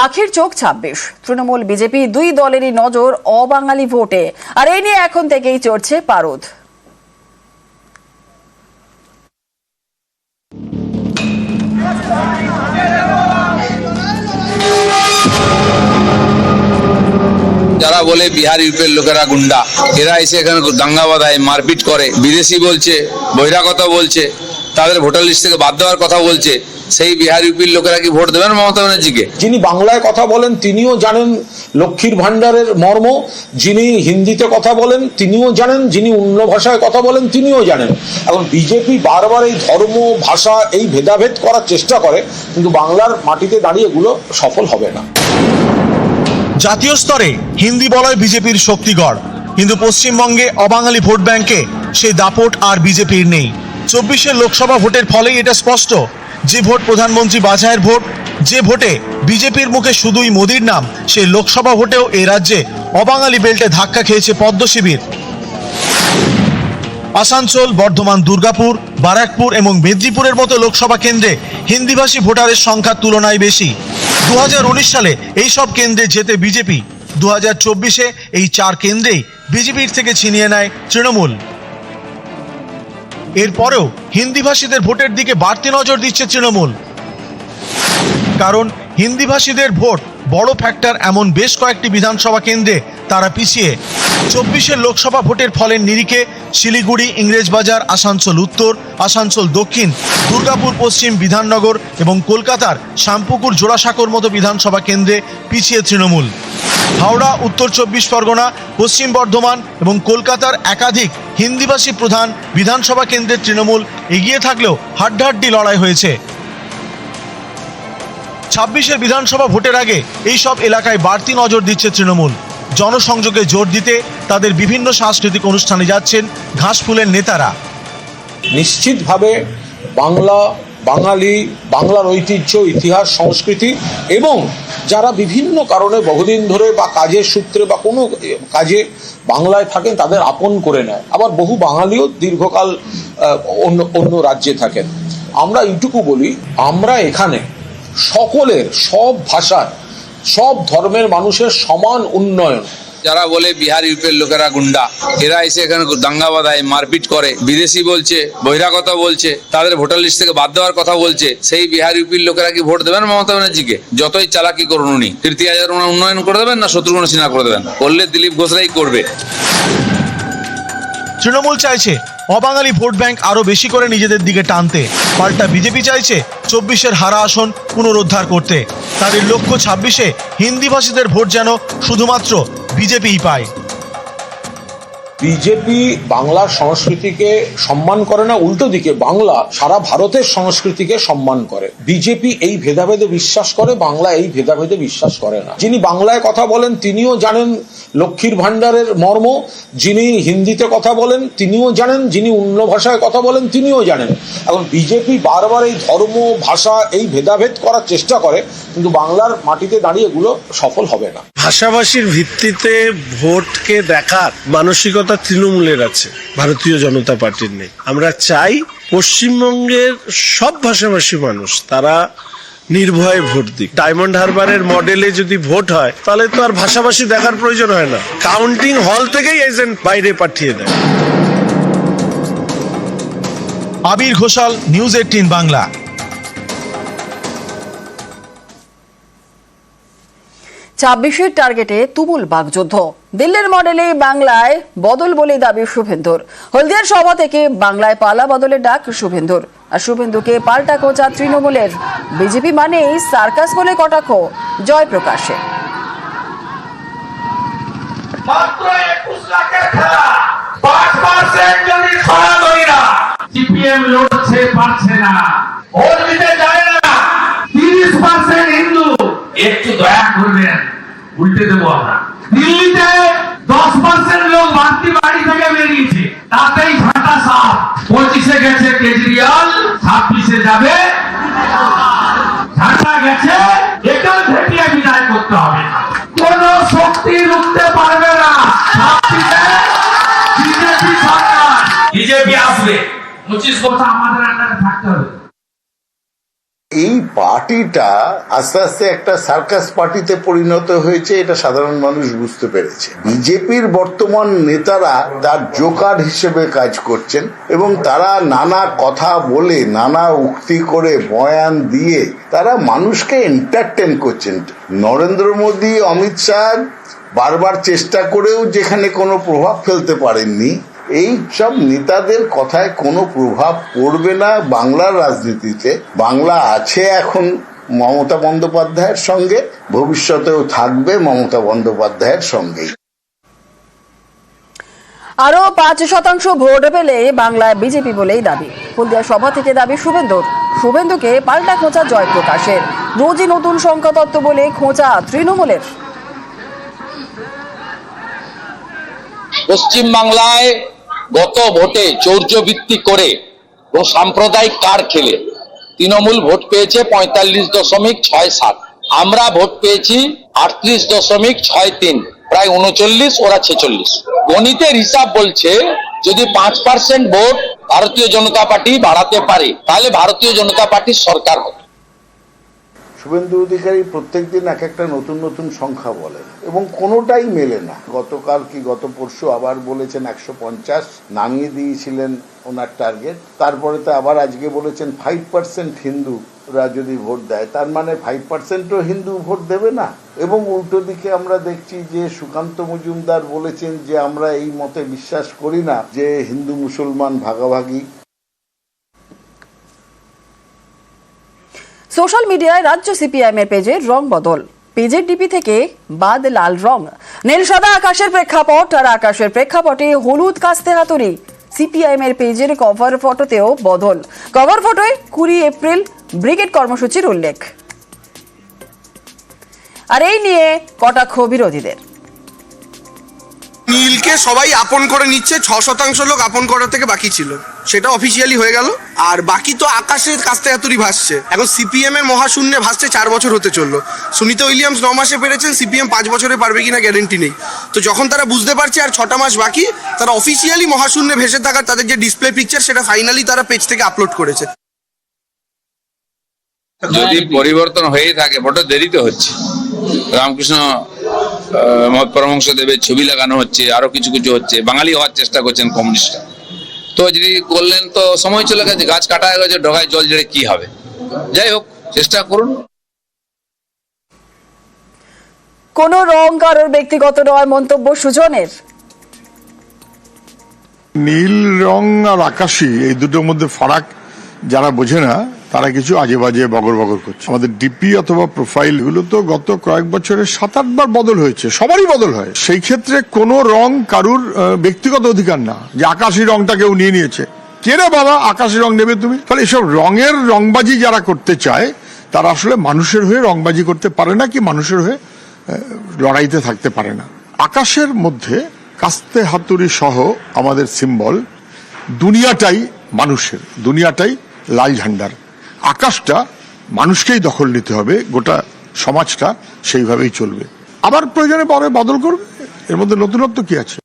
পাখির চোখ ছাব্বিশ। তৃণমূল বিজেপি দুই দলেরই নজর অবাঙালি ভোটে। আর এই নিয়ে এখন থেকেই চড়ছে পারদ। যারা বলে বিহার ইউপের লোকেরা গুন্ডা, এরা এসে এখানে দাঙ্গা বাঁধায় মারপিট করে। বিদেশি বলছে, বহিরাগত বলছে, তাদের ভোটার লিস্ট থেকে বাদ দেওয়ার কথা বলছে। সেই বিহার ইউপির লোকেরা কি ভোট দেবেন মমতা ব্যানার্জিকে? যিনি বাংলায় কথা বলেন তিনিও জানেন লক্ষ্মীর ভাণ্ডারের মর্ম। যিনি হিন্দিতে কথা বলেন তিনিও জানেন। যিনি অন্য ভাষায় কথা বলেন তিনিও জানেন। এখন বিজেপি বারবার এই ধর্ম ভাষা এই ভেদাভেদ করার চেষ্টা করে কিন্তু বাংলার মাটিতে দাঁড়িয়ে এগুলো সফল হবে না। জাতীয় স্তরে হিন্দি বলয় বিজেপির শক্তিগড় কিন্তু পশ্চিমবঙ্গে অবাঙালি ভোট ব্যাংকে সেই দাপট আর বিজেপির নেই। চব্বিশের লোকসভা ভোটের ফলেই এটা স্পষ্ট। যে ভোট প্রধানমন্ত্রী বাছাইয়ের ভোট, যে ভোটে বিজেপির মুখে শুধুই মোদির নাম সেই লোকসভা ভোটেও এ রাজ্যে অবাঙালি বেল্টে ধাক্কা খেয়েছে পদ্ম শিবির। আসানসোল, বর্ধমান, দুর্গাপুর, বারাকপুর এবং মেদিনীপুরের মতো লোকসভা কেন্দ্রে হিন্দিভাষী ভোটারের সংখ্যার তুলনায় বেশি। দু হাজার উনিশ সালে এই সব কেন্দ্রে যেতে বিজেপি। দু এই চার কেন্দ্রেই বিজেপির থেকে ছিনিয়ে নেয় তৃণমূল। এরপরেও হিন্দিভাষীদের ভোটের দিকে বাড়তি নজর দিচ্ছে তৃণমূল। কারণ হিন্দিভাষীদের ভোট বড় ফ্যাক্টর এমন বেশ কয়েকটি বিধানসভা কেন্দ্রে তারা পিছিয়ে। চব্বিশের লোকসভা ভোটের ফলের নিরিখে শিলিগুড়ি, ইংরেজবাজার, আসানসোল উত্তর, আসানসোল দক্ষিণ, দুর্গাপুর পশ্চিম বিধাননগর এবং কলকাতার শ্যামপুকুর জোড়াসাঁকোর মতো বিধানসভা কেন্দ্রে পিছিয়ে তৃণমূল। হাওড়া, উত্তর চব্বিশ পরগনা, পশ্চিম বর্ধমান এবং কলকাতার একাধিক হিন্দিভাষী প্রধান বিধানসভা কেন্দ্রের তৃণমূল এগিয়ে থাকলেও হাড্ডাহাড্ডি লড়াই হয়েছে। ছাব্বিশের বিধানসভা ভোটের আগে এই সব এলাকায় বাড়তি নজর দিচ্ছে তৃণমূল। জনসংযোগে জোর দিতে তাদের বিভিন্ন সাংস্কৃতিক অনুষ্ঠানে যাচ্ছেন ঘাসফুলের নেতারা। নিশ্চিতভাবে বাংলা বাঙালি, বাংলার ঐতিহ্য, ইতিহাস, সংস্কৃতি এবং যারা বিভিন্ন কারণে বহুদিন ধরে বা কাজের সূত্রে বা কোনো কাজে বাংলায় থাকেন, তাদের আপন করে নেয়। আবার বহু বাঙালিও দীর্ঘকাল অন্য অন্য রাজ্যে থাকেন। আমরা এইটুকু বলি, আমরা এখানে সকলের সব ভাষার, সব ধর্মের মানুষের সমান উন্নয়ন যারা বলে বিহার ইউপের লোকেরা গুন্ডা, এরা এসে এখানে দাঙ্গা বাঁধায় মারপিট করে। বিদেশি বলছে, বহিরাগত বলছে, তাদের ভোটার লিস্ট থেকে বাদ দেওয়ার কথা বলছে। সেই বিহার ইউপির লোকেরা কি ভোট দেবেন মমতা ব্যানার্জিকে? যতই চালাকি করুন উনি। কীর্তি হাজার উন্নয়ন করে দেবেন না শত্রুঘ্ন সিনহা করে দেবেন? করলে দিলীপ ঘোষরাই করবে। তৃণমূল চাইছে অবাঙালি ভোট ব্যাংক আরও বেশি করে নিজেদের দিকে টানতে। পাল্টা বিজেপি চাইছে চব্বিশের হারা আসন পুনরুদ্ধার করতে। তাদের লক্ষ্য ছাব্বিশে হিন্দিভাষীদের ভোট যেন শুধুমাত্র বিজেপিই পায়। বিজেপি বাংলার সংস্কৃতিকে সম্মান করে না, উল্টো দিকে বাংলা সারা ভারতের সংস্কৃতিকে সম্মান করে। বিজেপি এই ভেদাভেদে বিশ্বাস করে, বাংলা এই ভেদাভেদে বিশ্বাস করে না। যিনি বাংলায় কথা বলেন, তিনিও জানেন লক্ষ্মীর ভাণ্ডারের মর্ম। যিনি হিন্দিতে কথা বলেন, তিনিও জানেন। যিনি অন্য ভাষায় কথা বলেন, তিনিও জানেন। এখন বিজেপি বারবার এই ধর্ম, ভাষা এই ভেদাভেদ করার চেষ্টা করে, কিন্তু বাংলার মাটিতে দাঁড়িয়ে এগুলো সফল হবে না। ভাষাভাষীর ভিত্তিতে ভোটকে দেখার মানসিকতা তৃণমূলের আছে, ভারতীয় জনতা পার্টির নেই। আমরা চাই পশ্চিমবঙ্গের সব ভাষাভাষী মানুষ, তারা নির্ভয়ে ভোট দিক। ডায়মন্ড হারবারের মডেলে যদি ভোট হয়, তাহলে তো আর ভাষাভাষী দেখার প্রয়োজন হয় না। কাউন্টিং হল থেকেই এজেন্ট বাইরে পাঠিয়ে দেয়। Abir Ghoshal, news eighteen Bangla. ছাব্বিশের টার্গেটে তুমুল বাগযুদ্ধ দিল্লির মডেলে বাংলায় বদল বলে দাবি শুভেন্দুর। হলদিয়ার সভা থেকে বাংলায় পালা বদলের ডাক শুভেন্দুর। আর শুভেন্দুকে পাল্টা কোচা তৃণমূলের। বিজেপি মানেই সার্কাস বলে কটাক্ষ জয়প্রকাশে। মাত্র একুশ লাখের খেলা। পাঁচ পার্সেন্ট যদি সনাতনীরা সিপিএম লড়ছে পারছে না। ভোট দিতে যায় না। তিরিশ পার্সেন্ট হিন্দু। একটু দয়া করবেন। উল্টে দেবো আমরা। দিল্লিতে দশ পার্সেন্ট লোক বাড়তি বাড়ি থেকে বেরিয়েছে। তাতেই ঝাঁটা সাপ। পঁচিশে গেছে কেজরিওয়াল ছাব্বিশে যাবে। ঝাঁটা গেছে এটাও ঘেটিয়ে বিদায় করতে হবে কোন শক্তি রুখতে পারবে না। বিজেপি সরকার। বিজেপি আসবে। পঁচিশ বছর আমাদের আন্ডারে থাকতে হবে। এই পার্টিটা আস্তে আস্তে একটা সার্কাস পার্টিতে পরিণত হয়েছে, এটা সাধারণ মানুষ বুঝতে পেরেছে। বিজেপির বর্তমান নেতারা তার জোকার হিসেবে কাজ করছেন এবং তারা নানা কথা বলে, নানা উক্তি করে, বয়ান দিয়ে তারা মানুষকে এন্টারটেন করছেন। নরেন্দ্র মোদী, অমিত শাহ বারবার চেষ্টা করেও যেখানে কোনো প্রভাব ফেলতে পারেননি এই সব নেতাদের কথায় কোনো প্রভাব পড়বে না বাংলার রাজনীতিতে। বাংলা আছে এখন মমতা বন্দ্যোপাধ্যায়ের সঙ্গে ভবিষ্যতেও থাকবে মমতা বন্দ্যোপাধ্যায়ের সঙ্গেই। আরও পাঁচ শতাংশ ভোট পেলে বাংলায় বিজেপি বলেই দাবি। হলদিয়া সভা থেকে দাবি শুভেন্দুর। শুভেন্দুকে পাল্টা খোঁচা জয়প্রকাশের। রোজই নতুন সংখ্যা তত্ত্ব বলে খোঁচা তৃণমূলের। পশ্চিম বাংলায় গত ভোটে চৌর্যবৃত্তি করে এবং সাম্প্রদায়িক কার খেলে? তৃণমূল ভোট পেয়েছে পঁয়তাল্লিশ দশমিক ছয় সাত। আমরা ভোট পেয়েছি আটত্রিশ দশমিক ছয় তিন। প্রায় উনচল্লিশ, ওরা ছেচল্লিশ। গণিতের হিসাব বলছে, যদি পাঁচ পার্সেন্ট ভোট ভারতীয় জনতা পার্টি বাড়াতে পারে, তাহলে ভারতীয় জনতা পার্টির সরকার হবে। শুভেন্দু অধিকারী প্রত্যেকদিন এক একটা নতুন নতুন সংখ্যা বলেন। এবং কোনোটাই মেলে না। গতকাল কি গত পরশু আবার বলেছেন একশো পঞ্চাশ নামিয়ে দিয়েছিলেন ওনার টার্গেট তারপরে তো আবার আজকে বলেছেন ফাইভ পার্সেন্ট হিন্দুরা যদি ভোট দেয়, তার মানে ফাইভ পার্সেন্টও হিন্দু ভোট দেবে না। এবং উল্টো দিকে আমরা দেখছি যে সুকান্ত মজুমদার বলেছেন যে আমরা এই মতে বিশ্বাস করি না যে হিন্দু মুসলমান ভাগাভাগি সোশ্যাল মিডিয়ায় রাজ্য সিপিআইএম এর পেজে রং বদল। পেজের ডিপি থেকে বাদ লাল রং। নীল সাদা আকাশের প্রেক্ষাপট আর আকাশের প্রেক্ষাপটে হলুদ কাস্তে হাতুড়ি সিপিআইএম এর পেজের কভার ফটোতেও বদল। কভার ফটোয় কুড়ি এপ্রিল, ব্রিগেড কর্মসূচির উল্লেখ। আর এই নিয়ে কটাক্ষ বিরোধীদের। নীলকে সবাই আপন করে নিচ্ছে, ছ শতাংশ লোক আপন করার থেকে বাকি ছিল। সেটা অফিসিয়ালি হয়ে গেল। আর বাকি তো আকাশের কাস্তে হাতুড়ি ভাসছে। এখন সিপিএম এর মহাশূন্যে ভাসছে চার বছর হতে চলল। সুনিতা উইলিয়ামস ন মাসে পেরেছেন সিপিএম পাঁচ বছরে পারবে কিনা গ্যারেন্টি নেই। তো যখন তারা বুঝতে পারছে আর ছটা মাস বাকি, তারা অফিসিয়ালি মহাশূন্যে ভেসে থাকার তাদের যে ডিসপ্লে পিকচার সেটা ফাইনালি তারা পেজ থেকে আপলোড করেছে। যদি পরিবর্তন হয়ে থাকে ভোটে দেরিতে হচ্ছে। রামকৃষ্ণ পরমংশ দেবের ছবি লাগানো হচ্ছে আরও কিছু কিছু হচ্ছে। বাঙালি হওয়ার চেষ্টা করছেন কমিউনিস্টরা। তো যদি করলেন তো সময় চলে গেছে গাছ কাটা হয়ে গেছে ডগায় জল জড়ে কি হবে? যাই হোক চেষ্টা করুন। কোনো রং কারোর ব্যক্তিগত নয় মন্তব্য সুজনের? নীল রং আর আকাশি এই দুটোর মধ্যে ফারাক যারা বোঝে না তারা কিছু আজে বাজে বগর বগর করছে। আমাদের ডিপি অথবা প্রোফাইলগুলো তো গত কয়েক বছরে সাত আটবার বদল হয়েছে, সবারই বদল হয়। সেই ক্ষেত্রে কোনো রং কারুর ব্যক্তিগত অধিকার না যে আকাশি রংটা কেউ নিয়ে নিয়েছে। কে রে বাবা, আকাশি রং নেবে তুমি? তাহলে এসব রঙের রংবাজি যারা করতে চায়, তারা আসলে মানুষের হয়ে রংবাজি করতে পারে না কি মানুষের হয়ে লড়াইতে থাকতে পারে না। আকাশের মধ্যে কাস্তে হাতুড়ি সহ আমাদের সিম্বল দুনিয়াটাই মানুষের, দুনিয়াটাই লাল ঝান্ডার। আকাশটা মানুষকেই দখল নিতে হবে, গোটা সমাজটা সেইভাবেই চলবে। আবার প্রয়োজনে পরে বদল করবে। এর মধ্যে নতুনত্ব কি আছে?